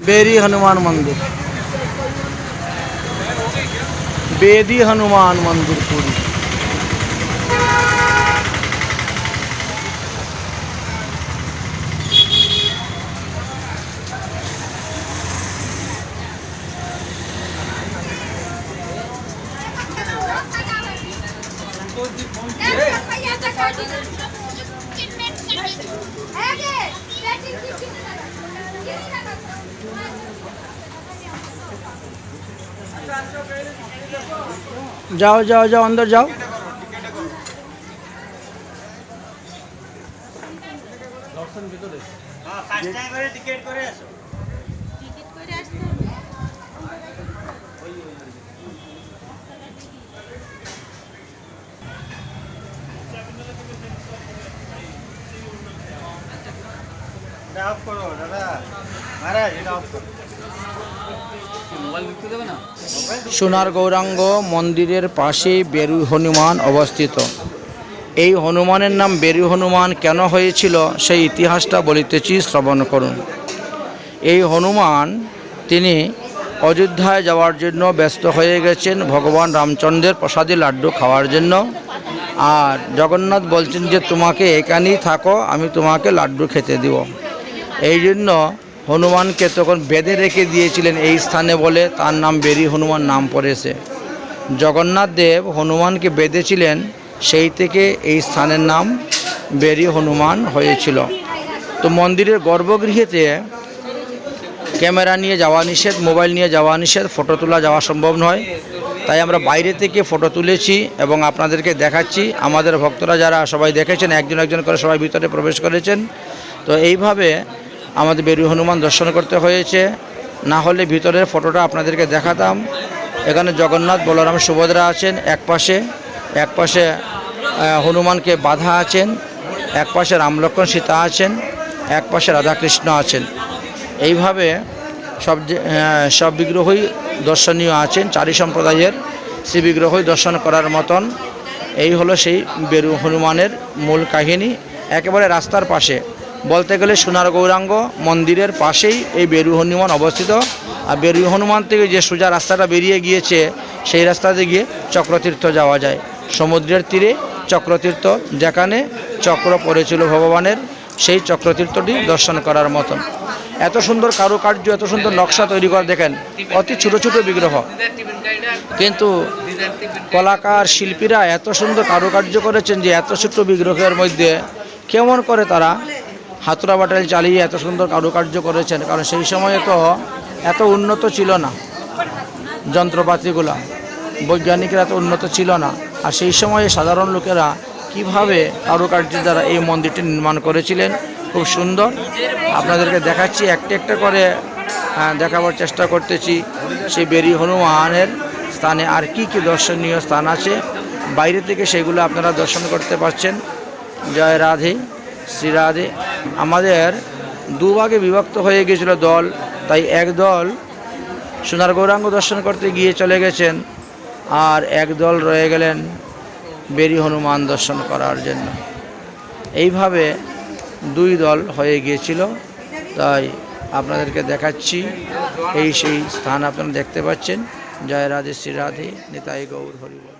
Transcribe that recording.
Berry Hanuman मंदिर बेदी हनुमान मंदिर पूरी जाओ जाओ जाओ अंदर जाओ অফ করো দাদা মহারাজ এটা অফ করো সোনার গৌরাঙ্গ মন্দিরের পাশেই বেরু হনুমান অবস্থিত। এই হনুমানের নাম বেরু হনুমান কেন হয়েছিল সেই ইতিহাসটা বলিতেছি শ্রবণ করুন। এই হনুমান তিনি অযোধ্যায় যাওয়ার জন্য ব্যস্ত হয়ে গেছেন ভগবান রামচন্দ্রের প্রসাদী লাড্ডু খাওয়ার জন্য। আর জগন্নাথ বলছেন যে, তোমাকে এখানেই থাকো, আমি তোমাকে লাড্ডু খেতে দিব। এই জন্য হনুমানকে তখন বেঁধে রেখে দিয়েছিলেন এই স্থানে বলে তার নাম বেরি হনুমান নাম পড়েছে। জগন্নাথ দেব হনুমানকে বেঁধেছিলেন, সেই থেকে এই স্থানের নাম বেরি হনুমান হয়েছিল। তো মন্দিরের গর্ভগৃহেতে ক্যামেরা নিয়ে যাওয়া নিষেধ, মোবাইল নিয়ে যাওয়া নিষেধ, ফটো তোলা যাওয়া সম্ভব নয়। তাই আমরা বাইরে থেকে ফটো তুলেছি এবং আপনাদেরকে দেখাচ্ছি। আমাদের ভক্তরা যারা সবাই দেখেছেন, একজন একজন করে সবাই ভিতরে প্রবেশ করেছেন। তো এইভাবে আমাদের বেরু হনুমান দর্শন করতে হয়েছে। না হলে ভিতরের ফটোটা আপনাদেরকে দেখাতাম। এখানে জগন্নাথ বলরাম সুভদ্রা আছেন এক পাশে। এক পাশে হনুমানকে বাধা আছেন। এক পাশে রামলক্ষণ সীতা আছেন। এক পাশে রাধাকৃষ্ণ আছেন। এইভাবে সব সব বিগ্রহই দর্শনীয় আছেন। চারি সম্প্রদায়ের সেই বিগ্রহই দর্শন করার মতন। এই হলো সেই বেরু হনুমানের মূল কাহিনী। একেবারে রাস্তার পাশে। বলতে গেলে সোনার গৌরাঙ্গ মন্দিরের পাশেই এই বেরু হনুমান অবস্থিত। আর বেরু হনুমান থেকে যে সোজা রাস্তাটা বেরিয়ে গিয়েছে, সেই রাস্তাতে গিয়ে চক্রতীর্থ যাওয়া যায়। সমুদ্রের তীরে চক্রতীর্থ, যেখানে চক্র পড়েছিল ভগবানের, সেই চক্রতীর্থটি দর্শন করার মতন। এত সুন্দর কারুকার্য, এত সুন্দর নকশা তৈরি করে, দেখেন, অতি ছোট ছোট বিগ্রহ। কিন্তু কলাকার শিল্পীরা এত সুন্দর কারুকার্য করেছেন যে, এত ছোট্ট বিগ্রহের মধ্যে কেমন করে তারা হাতুড়া বাটাল চালিয়ে এত সুন্দর কারুকার্য করেছেন কারণ সেই সময়ে তো এত উন্নত ছিল না যন্ত্রপাতিগুলো। বৈজ্ঞানিকরা এত উন্নত ছিল না। আর সেই সময়ে সাধারণ লোকেরা কীভাবে কারুকার্যের দ্বারা এই মন্দিরটি নির্মাণ করেছিলেন খুব সুন্দর। আপনাদেরকে দেখাচ্ছি একটা একটা করে আহ, দেখাবার চেষ্টা করতেছি। সেই বেরি হনুমানের স্থানে আর কি কি দর্শনীয় স্থান আছে। বাইরে থেকে সেগুলো আপনারা দর্শন করতে পারছেন। জয় রাধে শ্রী রাধে। আমাদের দুভাগে বিভক্ত হয়ে গিয়েছিল দল, তাই এক দল সোনার গৌরাঙ্গ দর্শন করতে গিয়ে চলে গেছেন আর এক দল রয়ে গেলেন বেরি হনুমান দর্শন করার জন্য। এইভাবে দুই দল হয়ে গিয়েছিল, তাই আপনাদেরকে দেখাচ্ছি। এই সেই স্থান আপনারা দেখতে পাচ্ছেন। জয় রাধে, শ্রী রাধে, নিতাই গৌর হরিবল